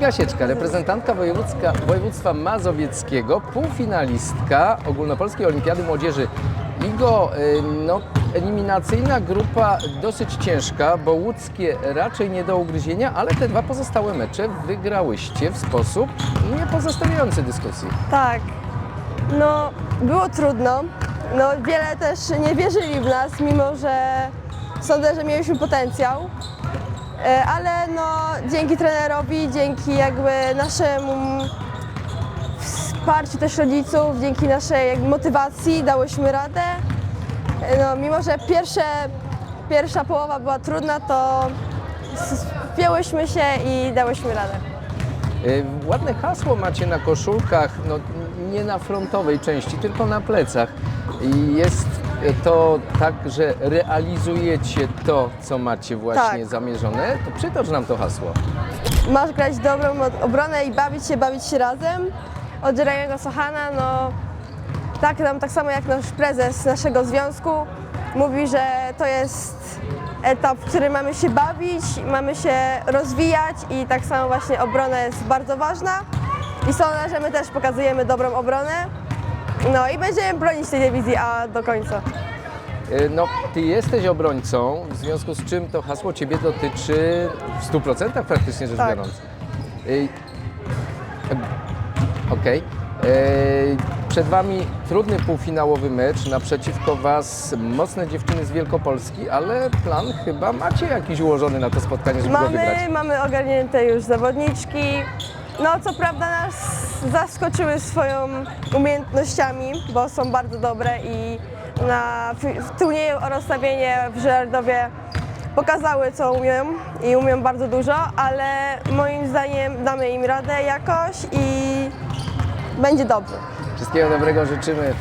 Iga Sieczka, reprezentantka wojewódzka, województwa mazowieckiego, półfinalistka Ogólnopolskiej Olimpiady Młodzieży. Igo, y, no, eliminacyjna grupa dosyć ciężka, bo łódzkie raczej nie do ugryzienia, ale te dwa pozostałe mecze wygrałyście w sposób nie pozostawiający dyskusji. Tak. No, było trudno. No, wiele też nie wierzyli w nas, mimo że sądzę, że mieliśmy potencjał. E, Ale no, dzięki trenerowi, dzięki jakby naszemu wsparciu też rodziców, dzięki naszej jakby motywacji dałyśmy radę. E, No, mimo że pierwsze, pierwsza połowa była trudna, to wpięłyśmy się i dałyśmy radę. Y, Ładne hasło macie na koszulkach, no, nie na frontowej części, tylko na plecach. Jest to tak, że realizujecie to, co macie właśnie Tak. zamierzone. To przytocz nam to hasło. Masz grać dobrą obronę i bawić się, bawić się razem. Od Jeremiego Sochana, no tak, nam, tak samo jak nasz prezes naszego związku mówi, że to jest etap, w którym mamy się bawić, mamy się rozwijać i tak samo właśnie obrona jest bardzo ważna. I sądzę, że my też pokazujemy dobrą obronę. No i będziemy bronić tej dywizji A do końca. Y, No, ty jesteś obrońcą, w związku z czym to hasło ciebie dotyczy w 100% praktycznie rzecz Tak. biorąc. Y, Okej. Y, Przed Wami trudny półfinałowy mecz, naprzeciwko Was mocne dziewczyny z Wielkopolski, ale plan chyba macie jakiś ułożony na to spotkanie, żeby go wygrać. Mamy, mamy ogarnięte już zawodniczki. No co prawda nas zaskoczyły swoją umiejętnościami, bo są bardzo dobre i na turnieju o rozstawienie w Żerardowie pokazały co umieją i umią bardzo dużo, ale moim zdaniem damy im radę jakoś i będzie dobrze. Wszystkiego dobrego życzymy